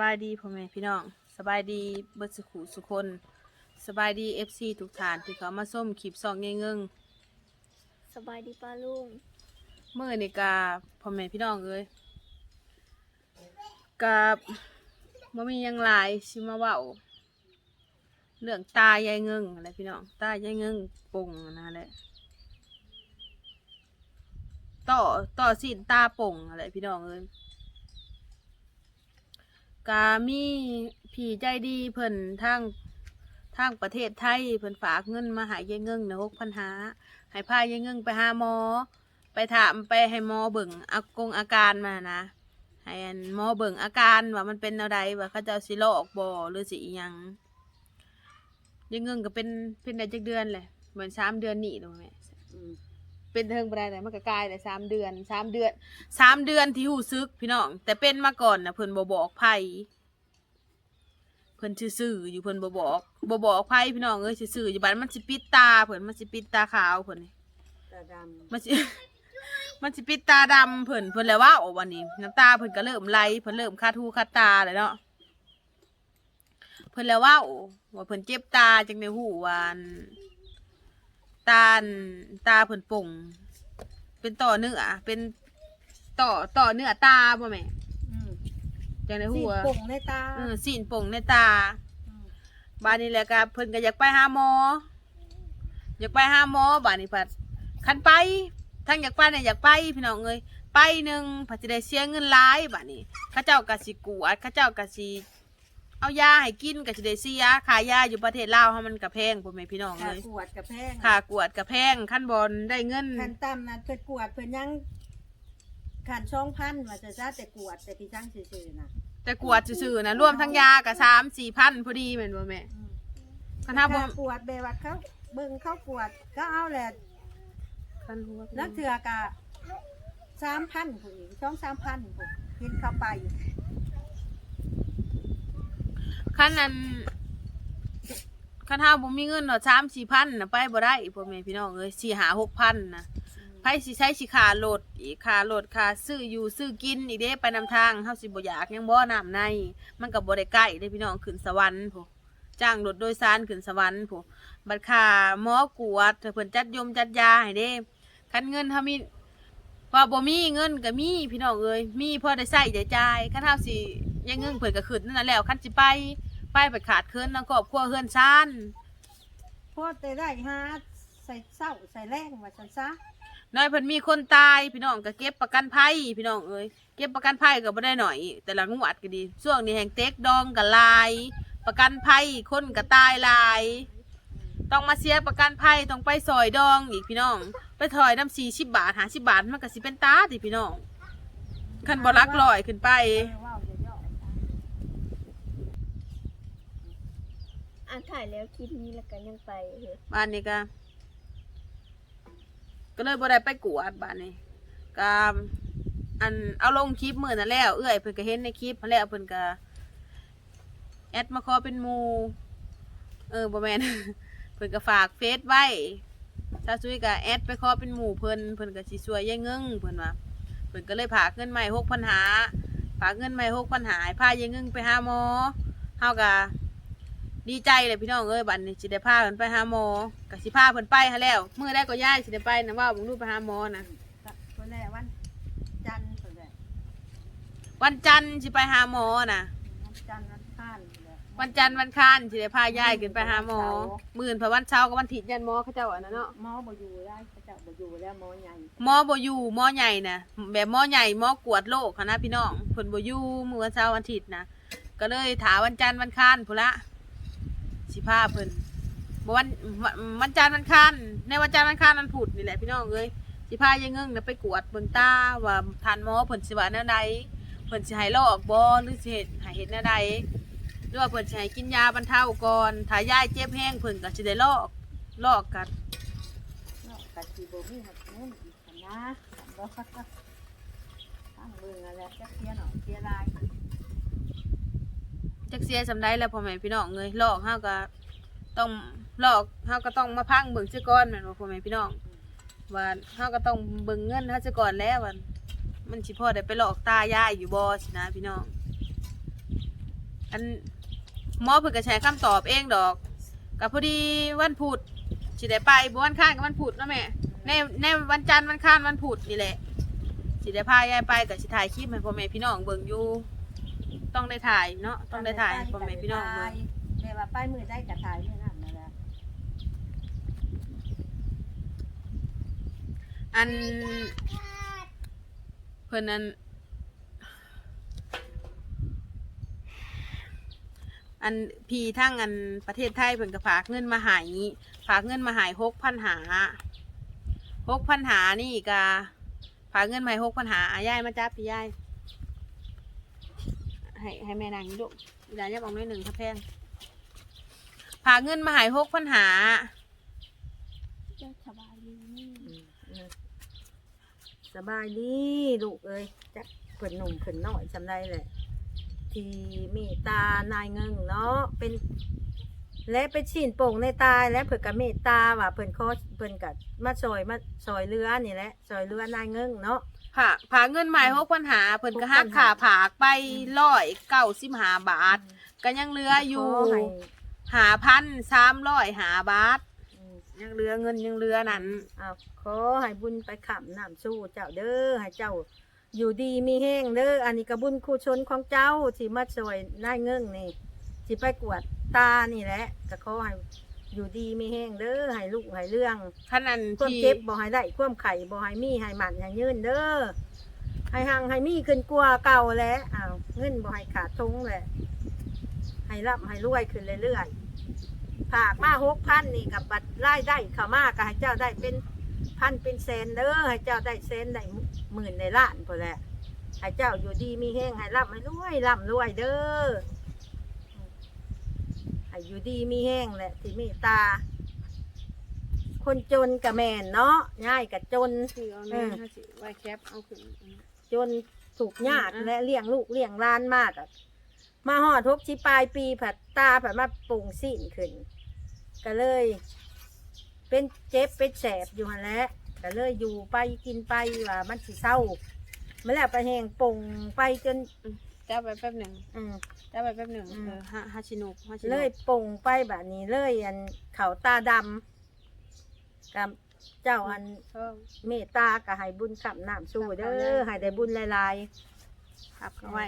บายดีพ่อแม่พี่น้องสบายดีเบิดสุขุสุคนสบายดีเอฟซีทุกฐานที่เขามาส้มคลิปซองเงงสบายดีป้าลุงๆเมื่อนี่กาพ่อแม่พี่น้องเอ้ยกาบ่มีหยังหลายสิมาเว้าเรื่องตายายเงิงอะไรพี่น้องตายายเงิงปงนะแหละต่อต่อสินตาปงอะไรพี่น้องเอ้ย กามีผีใจดีเพิ่นทางทางประเทศไทยเพิ่นฝากเงินมาหายายเงิงนะหกพันหาให้พายายเงิงไปหาหมอ ไปถามไปให้หมอเบิ่งอากงอาการมานะให้อันหมอเบิ่งอาการว่ามันเป็นแนวใดว่าเขาเจะสิโรคบ่หรือสิอิหยังยายเงิงก็เป็นเป็นได้จักเดือนเลยเหมือนสามเดือนนี่ตรงแม่ เป็นเทิงบ่ได้แต่มันก็กลายได้สามเดือนสามเดือนสามเดือนที่หูซึกพี่น้อง แต่เป็นมาก่อนนะเพิ่นบ่บอกไผเพิ่นซื่อๆอยู่เพิ่นบ่บอกบ่บอกไผพี่น้องเอ้ยซื่อๆอยู่บัดมันสิปิดตาเพิ่นมันสิปิดตาขาวเพิ่นนี่ตาดมันสิมันสิปิดตาดำเพิ่นเพิ่นแล้วว่าโอ้วันนี้น้ำตาเพิ่นก็เริ่มไหลเพิ่นเริ่มคาดหูคาดตาเลยเนาะเพิ่นแล้วว่าโอ้ว่าเพิ่นเจ็บตาจังได้ฮู้ว่าอัน ตาอันตาเพิ่นป่งเป็นต่อเนื้อเป็นต่อต่อเนื้อตาบ่แม่ำอืมจังได้สีฮู้ว่าป่งในตาเออสีนป่งในตา มบ้านนี้แหละก็เพิ่นก็อยากไปหาหมอ อยากไปหาหมอบ้านนี้พัดคันไปทั้งอยากไปเนี่ยอยากไปพี่น้องเอ้ยไปหนึ่งพัดจะได้เสียเงินหลายบ้านนี้เข้าเจ้าก็สิกวดเข้าเจ้าก็สิ เอายาให้กินก็สิได้เสียขายยาอยู่ประเทศลาวเฮามันก็แพงพ่อแม่พี่น้องขาเลยกวดกับแพงค่ากวดก็แพงขั้นบอลได้เงินขันต่ำนะเพิ่นกวดเพิ่นยังขันช่องพันว่าจะซะแต่กวดแต่ที่ช่างซื่อๆนะแต่กวดซื่อๆนะรวมทั้งยาก็สามสี่พันพอดีแม่นบ่แม่อืมคันถ้าบ่ถ้กวดเบวัดเขาเบิ่งเขากวดก็เอาแหละคันหัวนักเถือกะสามพันผู้หญิงช่องสามพันผู้กินเข้าไป คันนั้นคันถ้าบ่มีเงินเนาะสามสี่พันน่ะไปบ่ได้พ่อแม่พี่น้องเอ้ยสี่หาหกพันนะไผสิใช้สิค่ารถอีกค่ารถค่าซื้ออยู่ซื้อกินอีกเด้ไปนำทางเฮาสิบ่อยากยังบ่น้ำใน มันก็บ่ได้ใกล้เด้พี่น้องขึ้นสวรรค์พุจ้างรถโดยสารขึ้นสวรรค์พุบัดค่าหมอกวดถ้าเพิ่นจัดยมจัดยาให้เด้คันเงินเฮามีว่าบ่มีเงินก็มีพี่น้องเอ้ยมีพอได้ใช้ได้จ่ายคันเฮาสิ ยังเงินเพิ่นก็ขึ้นนั่นนะแล้วคันสิไปไปไปขาดเคินทางครอบครัวเฮือนซ่านพอแต่ได้หาใส่เศร้าใส่แรงว่าฉันซะน้อยเพิ่นมีคนตายพี่น้องก็เก็บประกันภัยพี่น้องเอ้ยเก็บประกันภัยก็บ่ได้หน่อย แต่ละงวดก็ดี ช่วงนี้แห่งเต็กดองก็หลาย ประกันภัยคนก็ตายหลาย ต้องมาเสียประกันภัยต้องไปซอยดองอีกพี่น้อง ไปถอยน้ำสี่สิบบาทหาสิบบาทมันก็สิเป็นตาดิพี่น้องคันบ่รักลอยขึ้นไป เออว่าวเยอะๆ อ่านถ่ายแล้วคลิปนี้แล้วกันยังไปเฮ้ยบ้านนี้ก็ก็เลยบ่ได้ไปกวดบ้านนี้ก็อันเอาลงคลิปมื้อนั่นแล้ว เอื้อยเพิ่นก็เห็นในคลิปนั่นแล้วเพิ่นก็แอดมาขอเป็นหมู่เออบ่แม่น เพิ่นก็ฝากเฟซไว้ถ้าซุยก็แอดไปขอเป็นหมู่เพิ่นเพิ่นก็สิช่วยยายเงิงเพิ่นว่าเพิ่นก็เลยฝากเงินใหม่6,000หาฝากเงินใหม่6,000หาให้พายายเงิงไปหาหมอเฮาก็ ดีใจเลยพี่น้องเอ้ยบัดนี้สิได้พาเพิ่นไปหาหมอก็สิพาเพิ่นไปหาแล้วมื้อแรกก็ย้ายสิได้ไปนะว่าผมรู้ไปหาหมอนะคนแรกวัน จันทร์คนแรกวันจันทร์สิไปหาหมอนะวันจันทร์วันข้านแหละวันจันทร์วันค้านสิได้พายายขึ้นไปหาหมอ มื้อนพอวันเช้าร์กับวันอาทิตย์ยันหมอเขาเจ้าอันนั้นเนาะ หมอบ่อยู่ได้พระเจ้าบ่อยู่แล้วหมอใหญ่หมอบ่อยู่หมอใหญ่นะแบบหมอใหญ่หมอกวดโรคหั้นนะพี่น้องเพิ่นบ่อยู่มื้อวันเช้าร์วันอาทิตย์นะก็เลยถาวันจันทร์วันค้านพุ่นละ สิพาเพิ่นบวันวันจันทร์วันค้านในวันจันทร์วันค้านวันพุธนี่แหละพี่น้องเอ้ยสิพายายเงิงน่ะไปกวดเบิ่งตาว่าทานหมอเพิ่นสิว่าแนวใดเพิ่นสิให้ลอกบ่หรือสิเฮ็ดให้เฮ็ดแนวใดหรือว่าเพิ่นสิให้กินยาบรรเทาก่อนถ้ายายเจ็บแห้งเพิ่นก็สิได้ลอกลอกกันเนาะกัดสิบ่มีหักเงินอีกนะบ่ตั้งเบิ่งแหละจักเสียหน่อยเสียหลาย จักเสียสำใดแล้วพ่อแม่พี่น้องเอ้ยลอกเฮาก็ต้องลอกเฮาก็ต้องมาพังเบิ่งซะก่อนแม่นบ่พ่อแม่พี่น้องว่าเฮาก็ต้องเบิ่งเงินเฮาซะก่อนแล้วว่ามันสิพอได้ไปลอกตายายอยู่บ่สินะพี่น้อง อันหมอเพิ่นก็ใช้คำตอบเองดอกก็พอดีวันพุธสิได้ไปบ่วันค้านกับวันพุธเนาะแม่ในในวันจันทร์วันค้านวันพุธนี่แหละสิได้พายายไปก็สิถ่ายคลิปให้พ่อแม่พี่น้องเบิ่งอยู่ ต้องได้ถ่ายเนาะต้องได้ถ่ายให้พ่อแม่พี่น้องเบิ่งแม่ว่าป้ายมือได้กระถ่ายมือนั่นนั่นแหละอันเพิ่นนั้นอันพี่ทั้งอันประเทศไทยเพิ่นก็ฝากเงินมาใหายฝากเงินมาใหายหกพันหาหกพันหานี่ก็ฝากเงินมาหกพันหาอะยายมาจับพี่ยาย ให้ให้แม่นางนี่ลูกเดี๋ยวจะบอกหน่อยหนึ่งถ้าแพงฝากเงินมาหายหกพันหา สบายดีสบายดีลูกเอ้ยจักเพิ่นหนุ่มเพิ่นน้อยจำได้แหละที่เมตตานายเงิงเนาะเป็น และเป็นชิ้นโป่งในตายและเพิ่นกับเมตตาว่าเพิ่นขอเพิ่นกับมาซอยมาซอยเรือนี่แหละซอยเรือนายเงิงเนาะ ผ่าผ่าเงินใหม่หกพันหาเพิ่นก็หัก6,500ขาผากไปร้อยเก้าสิบหาบาท ก็ยังเหลืออยู่ขให้หาพันสามร้อยหาบาท อืมยังเหลือเงินยังเหลือนั้นอ้าวขอให้บุญไปขำน้ำสู้เจ้าเด้อให้เจ้า อยู่ดีมีแห้งเด้ออันนี้ก็บุญครูชนของเจ้าที่มาช่วยนายเงิงนี่ที่ไปกวดตานี่แหละก็ขอให้ อยู่ดีมีแห้งเด้อให้ลูกให้เรื่องขนาดความที่เจ็บบ่ให้ได้ความไข่บ่ให้มีให้มันให้ยืนเด้อให้หังให้มีขึ้นกว่าเก่าแหล้วอ้าวเงินบ่ให้ขาดทงแหละให้ร่ำให้รวยขึ้นเรื่อยๆผากมาหกพันนี่กับบัตรรายได้เข้ามาก็ให้เจ้าได้เป็นพันเป็นแสนเด้อให้เจ้าได้แสนได้หมื่นในล้านพอแหละให้เจ้าอยู่ดีมีแห้งให้ร่ำให้รวยร่ำรวยเด้อให้ อยู่ดีมีแห้งแหละที่เมตตา คนจนกับแม่นเนาะง่ายกับจน คือเอาเงินห้าสิบไว้แคปเอาขึ้นจนถูกยากอืมและเลี้ยงลูกเลี้ยงหล้านมากอะมาหอดทบชิปลายปีผัดตาผัดมาปรุงสิ่นขึ้น ก็เลย เป็นเจ็บเป็นแสบอยู่หันแหล้วก็เลยอยู่ไปกินไปว่ามันสิเศร้ามันแล้วไปแหงปรุงไปจน จับไปแป๊บหนึ่งอืมจับไปแป๊บหนึ่งอืม เออห้าห้าชินุกห้าชินุกเลยปรุงไปแบบนี้เลยอันเขาตาดำกับเจ้าอันชอบเมตตาก็ให้บุญขับน้ำสู้เด้อให้ได้บุญหลาย ขับเข้าไว้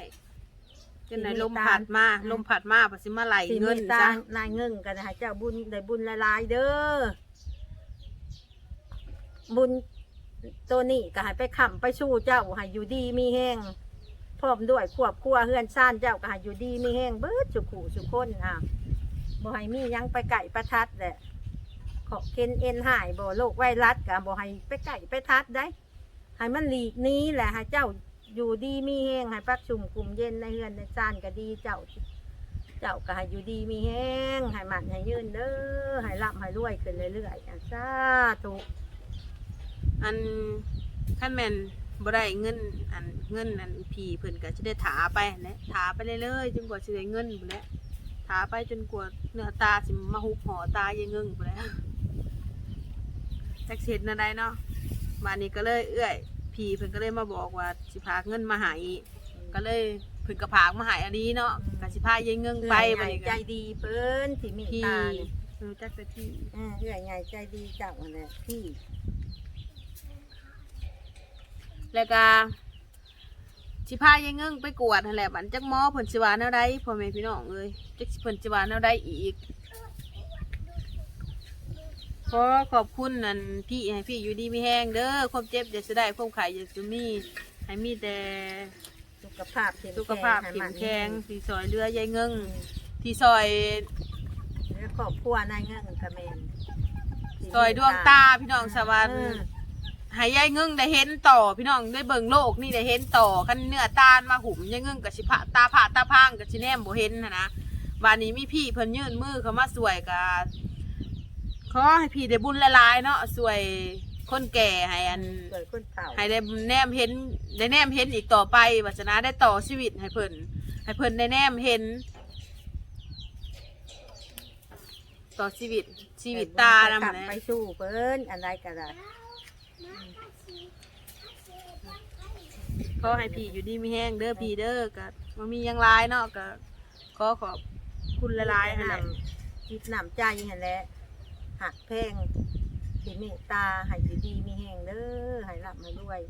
จนไหนที่ลมมีตาผัดมาอืม ลมผัดมาปัสิมาไหลๆที่เงิเมนตตาจ้ะนายเงิงกันให้เจ้าบุญได้บุญหลายๆเด้อบุญตัวนี้ก็ให้ไปขำไปสู้เจ้าให้อยู่ดีมีแห้งพ ร้อมด้วยควบครัวเฮือนซ่านเจ้าก็ให้อยู่ดีมีแห้งเบิดสุขุสุขคนอะบ่ให้มียังไปไก่ประทัดแหละขอเคนเอ็นหายบ่โรคไวรัสก็บ่ให้ไปไก่ไปทัดได้ให้มันหลีกนี้แหละให้เจ้าอยู่ดีมีแห้งให้ปักชุมกลุ่มเย็นในเฮือนในซ่านก็ดีเจ้าเจ้าก็ให้อยู่ดีมีแห้งให้มันให้ยืนเด้อให้ร่ำให้รวยขึ้นเรื่อยๆอะสาธุอันขั้นแมน บ่ได้เงินอันเงินอันพี่เพิ่นก็จะได้ถาไปแหละถาไปเรื่อยๆจนกว่าจะได้เงินพุ่นแหละถาไปจนกว่าเนื้อตาสิมาหุบห่อตายังเงิงพุ่นแหล้วจักเสร็จนั่นได้เนาะมานี้ก็เลยเอื้อยพี่เพิ่นก็เลยมาบอกว่าสิพากเงินมาให้ก็เลยเพิ่นก็พากมาให้อันนี้เนาะก็สิพายายเงิงไปไปบัดนี้ใจก็ดีเพิ่นที่มีพี่ตาเนี่ยเออจักแต่พี่เออเอื้อยใหญ่ใจดีเจ้าอันนี้พี่ แล้วก็สิพายายเงิงไปกวดนั่นแหละบันจักหมอเพิ่นสิว่าแนวใดพ่อแม่พี่น้องเอ้ยจักสิเพิ่นสิว่าแนวใดอีกขอขอบคุณนั่นพี่ให้พี่อยู่ดีมีแห้งเด้อความเจ็บอย่าสิได้ความไข้อย่าสิมีให้มีแต่สุขภาพเข้มสุขภาพให้เข้มัมนแข็งที่ซอยเรือยายเงิงอืมที่ซอยแล้วครอบครัวนายเงินกระแมนที่ซอยดวงตาพี่น้องสวรรค์ เออให้ยายเงิงได้เห็นต่อ พี่น้องได้เบิ่งโลกนี่ได้เห็นต่อคันเนื้อตาลมาหุ่มยายเงิงกับสิผะตาผาตาพางกับสิแนมบ่เห็นนะนะวันนี้มีพี่เพิ่นยื่นมือเข้ามาสวยกับขอให้พี่ได้บุญละลายๆเนาะสวยคนแก่ให้อันสวยคนเฒ่าให้ได้แนมเห็นได้แนมเห็นอีกต่อไปวัจนะได้ต่อชีวิตให้เพิ่นให้เพิ่นได้แนมเห็น ต่อชีวิตชีวิตตาไปนำขับแหละไปสู้เพิ่นอันใดก็ได้ ขอให้พี่อยู่ดีมีแห้งเด้อพี่เด้อก็บ่มีหยังหลายเนาะก็ขอขอบคุณหลายๆนั่นแหละจิตน้ำใจหั่นแหละหักแพงที่เมตตาให้อยู่ดีมีแห้งเด้อให้รับมาด้วย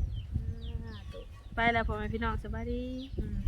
ไปแล้วพ่อแม่พี่น้องสบายดี อืม